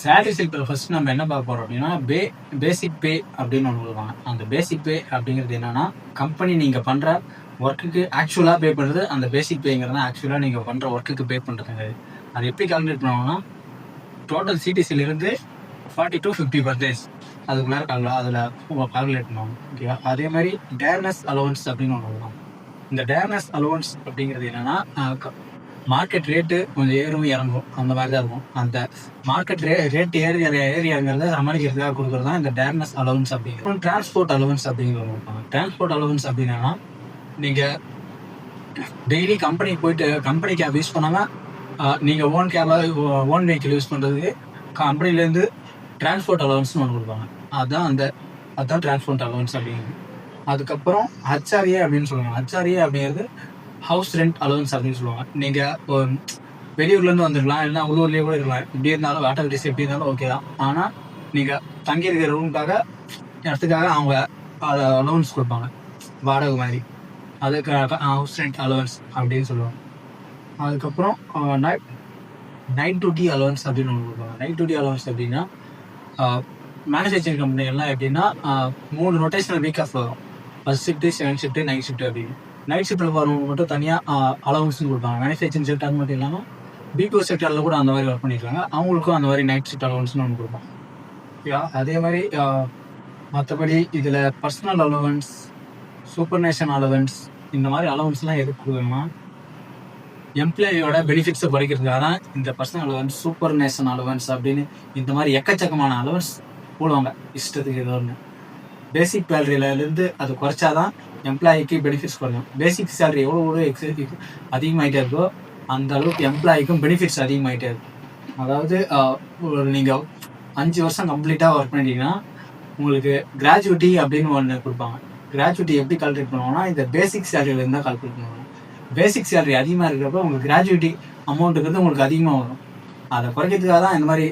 Salary ஸ்லிப்பில் first நம்ம என்ன பார்க்க போகிறோம் அப்படின்னா பே பேசிக் பே அப்படின்னு ஒன்று சொல்லுவாங்க அந்த பேசிக் பே அப்படிங்கிறது என்னன்னா கம்பெனி நீங்கள் பண்ணுற ஒர்க்குக்கு ஆக்சுவலாக பே பண்ணுறது அந்த பேசிக் பேங்கிறது ஆக்சுவலாக நீங்கள் பண்ணுற ஒர்க்குக்கு பே பண்ணுறது அது எப்படி கால்குலேட் பண்ணுவாங்கன்னா டோட்டல் சிடிசிலேருந்து ஃபார்ட்டி டு ஃபிஃப்டி பர்சன்டேஜ் அதுக்குள்ளார கால் அதில் கால்குலேட் பண்ணுவாங்க. ஓகேவா அதே மாதிரி டேர்னஸ் அலோவன்ஸ் அப்படின்னு ஒன்று சொல்லுவாங்க இந்த டேர்னஸ் அலோவன்ஸ் அப்படிங்கிறது என்னன்னா மார்க்கெட் ரேட்டு கொஞ்சம் ஏறும் இறங்கும். அந்த மாதிரி தான் இருக்கும். அந்த மார்க்கெட் ரே ரேட் ஏறி ஏறி இறங்குறத சமாளிக்கிறதுக்காக கொடுக்குறது தான் இந்த டேர்னஸ் அலவன்ஸ் அப்படிங்கிறது டிரான்ஸ்போர்ட் அலவன்ஸ் அப்படிங்கிறது கொடுப்பாங்க டிரான்ஸ்போர்ட் அலவன்ஸ் அப்படின்னா நீங்கள் டெய்லி கம்பெனிக்கு போயிட்டு கம்பெனி கேப் யூஸ் பண்ணாமல் நீங்கள் ஓன் கேபாக ஓன் வெஹிக்கிள் யூஸ் பண்ணுறதுக்கு கம்பெனிலேருந்து டிரான்ஸ்போர்ட் அலவன்ஸ்னு ஒன்று கொடுப்பாங்க. அதுதான் அந்த அதுதான் டிரான்ஸ்போர்ட் அலவன்ஸ் அப்படிங்கிறது. அதுக்கப்புறம் ஹச்ஆர்ஏ அப்படின்னு சொல்லுவாங்க. ஹச்ஆர்ஏ அப்படிங்கிறது ஹவுஸ் ரெண்ட் அலவன்ஸ் அப்படின்னு சொல்லுவாங்க. நீங்கள் வெளியூர்லேருந்து வந்துருக்கலாம் இல்லைன்னா உள்ளூர்லேயே கூட இருக்கலாம். எப்படி இருந்தாலும் ஆட்டோவிட்டிஸ் எப்படி இருந்தாலும் ஓகே தான். ஆனால் நீங்கள் தங்கியிருக்கிற ரூமுக்காக இடத்துக்காக அவங்க அலவன்ஸ் கொடுப்பாங்க. வாடகை மாதிரி. அதுக்காக ஹவுஸ் ரெண்ட் அலவன்ஸ் அப்படின்னு சொல்லுவாங்க. அதுக்கப்புறம் நைட் நைட் டியூட்டி அலவன்ஸ் அப்படின்னு ஒன்று கொடுப்பாங்க. நைட் டியூட்டி அலவன்ஸ் அப்படின்னா மேனுஃபேக்சரிங் கம்பெனிகள்லாம் எப்படின்னா மூணு ரொட்டேஷனல் வீக் ஆஃப் வரும். First shift second shift night shift அப்படின்னு. நைட் ஷிஃப்ட்டில் போகிறவங்க மட்டும் தனியாக அலவன்ஸ்னு கொடுப்பாங்க. மேனுஃபேக்சரிங் செக்டர் அது மட்டும் இல்லாமல் பிபிஓ செக்டரில் கூட அந்த மாதிரி ஒர்க் பண்ணியிருக்காங்க அவங்களுக்கும் அந்த மாதிரி நைட் ஷிஃப்ட் அலவன்ஸ்னு ஒன்று கொடுப்பாங்க. ஓகேவா அதே மாதிரி மற்றபடி இதில் personal allowance superannuation allowance இந்த மாதிரி அலவன்ஸ்லாம் எதுக்கு கொடுக்கணும்னா எம்ப்ளாயியோட பெனிஃபிட்ஸை குறைக்கிறதுக்காக தான் இந்த personal allowance superannuation allowance அப்படின்னு இந்த மாதிரி எக்கச்சக்கமான அலவன்ஸ் போடுவாங்க. இஷ்டத்துக்கு ஏதோ ஒன்று பேசிக் சேலரியிலேருந்து அது குறைச்சாதான் எம்ப்ளாயிக்கு பெனிஃபிட்ஸ் குறையும் பேசிக் சேலரி எவ்வளோ எவ்வளோ எக்ஸ் அதிகமாகிட்டே இருக்கோ அந்த அளவுக்கு எம்ப்ளாயிக்கும் பெனிஃபிட்ஸ் அதிகமாகிட்டே இருக்கும். அதாவது நீங்கள் அஞ்சு வருஷம் கம்ப்ளீட்டாக ஒர்க் பண்ணிட்டீங்கன்னா உங்களுக்கு கிராஜுவிட்டி அப்படின்னு ஒன்று கொடுப்பாங்க. கிராஜுவிட்டி எப்படி கால்குலேட் பண்ணுவாங்கன்னா இந்த பேசிக் சேலரியிலேருந்து தான் கால்குலேட் பண்ணுவாங்க. பேசிக் சேலரி அதிகமாக இருக்கிறப்ப உங்களுக்கு கிராஜுவிட்டி அமௌண்ட்டுங்கிறது உங்களுக்கு அதிகமாக வரும். அதை குறைக்கிறதுக்காக தான் இந்த மாதிரி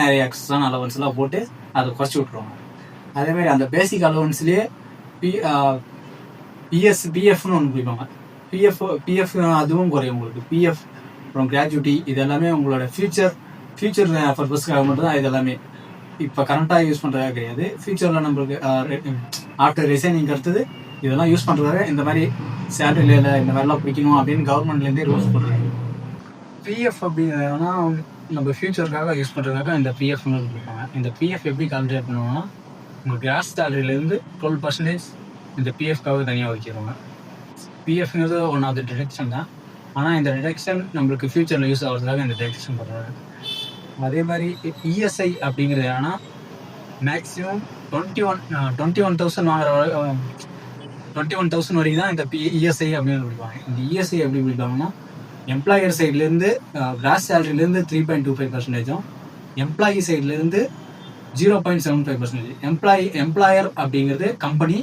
நிறைய எக்ஸ்ட்ரா அலவன்ஸ்லாம் போட்டு அதை குறைச்சி விட்ருவாங்க அதேமாதிரி அந்த பேசிக் அலவன்ஸ்லேயே பி பிஎஸ் பிஎஃப்னு ஒன்று பிடிப்பாங்க. பிஎஃப் பிஎஃப் அதுவும் குறையும் உங்களுக்கு. பிஎஃப் அப்புறம் கிராஜுவிட்டி இது எல்லாமே உங்களோட ஃபியூச்சர் ஃபியூச்சர் பர்பஸ்க்காக மட்டும் தான் இது எல்லாமே இப்போ கரண்ட்டாக யூஸ் பண்ணுறதா கிடையாது ஃபியூச்சரில் நம்மளுக்கு ஆஃப்டர் ரிசைனிங் அடுத்தது இதெல்லாம் யூஸ் பண்ணுறதாக இந்த மாதிரி சேலரியில் இந்த மாதிரிலாம் பிடிக்கணும் அப்படின்னு கவர்மெண்ட்லேருந்தே ரூல்ஸ் போடுறாங்க பிஎஃப் அப்படின்னா நம்ம ஃபியூச்சருக்காக யூஸ் பண்ணுறதுக்காக இந்த பிஎஃப்னு கொடுப்பாங்க இந்த பிஎஃப் எப்படி கால்குலேட் பண்ணுவோம்னா உங்கள் கிராஸ் சேலரியிலேருந்து டுவெல் பர்சன்டேஜ் இந்த பிஎஃப்காக தனியாக வைக்கிறவங்க. பிஎஃப்ங்கிறது ஒன் ஆஃப் த டிடெக்ஷன் தான். ஆனால் இந்த டிடெக்ஷன் நம்மளுக்கு ஃபியூச்சரில் யூஸ் ஆகிறதுக்காக இந்த டிடெக்ஷன் பண்ணுறாங்க அதே மாதிரி இஎஸ்ஐ அப்படிங்கிறது என்னன்னா maximum twenty one twenty one thousand வாங்குற டுவெண்ட்டி ஒன் தௌசண்ட் வரைக்கும் தான் இந்த பி இஎஸ்ஐ அப்படின்னு பிடிப்பாங்க இந்த இஎஸ்ஐ எப்படி பிடிப்பாங்கன்னா எம்ப்ளாயர் சைட்லேருந்து கிராஸ் சேலரிலேருந்து த்ரீ பாயிண்ட் டூ ஃபைவ் பர்சன்டேஜும் எம்ப்ளாயி சைட்லேருந்து zero point seven five percentage employee employer அப்படிங்கிறது கம்பெனி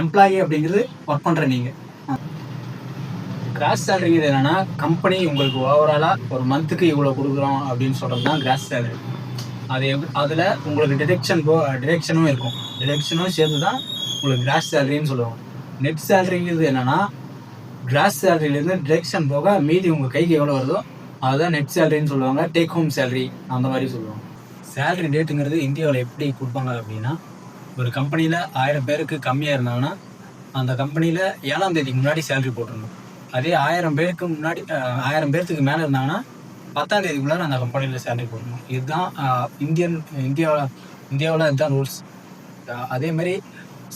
எம்ப்ளாயி அப்படிங்கிறது ஒர்க் பண்ணுற நீங்கள் கிராஸ் சேலரிங்கிறது என்னன்னா கம்பெனி உங்களுக்கு ஓவராலாக ஒரு மந்த்துக்கு இவ்வளோ கொடுக்குறோம் அப்படின்னு சொல்கிறது தான் கிராஸ் சேலரி அது எப் அதில் உங்களுக்கு டிடெக்ஷன் போ டிடெக்ஷனும் இருக்கும். டிடெக்ஷனும் சேர்த்து தான் உங்களுக்கு கிராஸ் சேலரின்னு சொல்லுவாங்க. நெட் சேலரிங்கிறது என்னன்னா கிராஸ் சேலரியிலேருந்து டிடெக்ஷன் போக மீதி உங்கள் கைக்கு எவ்வளோ வருதோ அதுதான் நெட் சேலரின்னு சொல்லுவாங்க. டேக் ஹோம் சேலரி அந்த மாதிரி சொல்லுவாங்க. சேலரி டேட்டுங்கிறது இந்தியாவில் எப்படி கொடுப்பாங்க அப்படின்னா ஒரு கம்பெனியில் ஆயிரம் பேருக்கு கம்மியாக இருந்தாங்கன்னா அந்த கம்பெனியில் ஏழாம் தேதிக்கு முன்னாடி சேலரி போட்டுருணும் அதே ஆயிரம் பேருக்கு முன்னாடி ஆயிரம் பேர்த்துக்கு மேலே இருந்தாங்கன்னா பத்தாம் தேதிக்குள்ளே அந்த கம்பெனியில் சேலரி போடணும். இதுதான் இந்தியன் இந்தியாவில் இந்தியாவில் இதுதான் ரூல்ஸ் அதே மாதிரி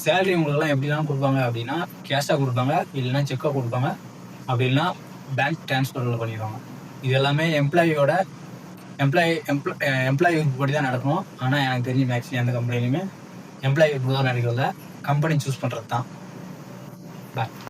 சேலரி உங்களுக்குலாம் எப்படிலாம் கொடுப்பாங்க அப்படின்னா கேஷாக கொடுப்பாங்க இல்லைன்னா செக்காக கொடுப்பாங்க. அப்படி இல்லைன்னா பேங்க் ட்ரான்ஸ்ஃபரில் பண்ணிடுவாங்க. இது எல்லாமே எம்ப்ளாயியோட எம்ப்ளாயி எம்ப்ளா எம்ப்ளாயி படி தான் நடக்கும் ஆனால் எனக்கு தெரிஞ்சு மேக்ஸிமம் எந்த கம்பெனிலையுமே எம்ப்ளாயி தான் நடக்கிறதில்ல கம்பெனி சூஸ் பண்ணுறது தான் பாய்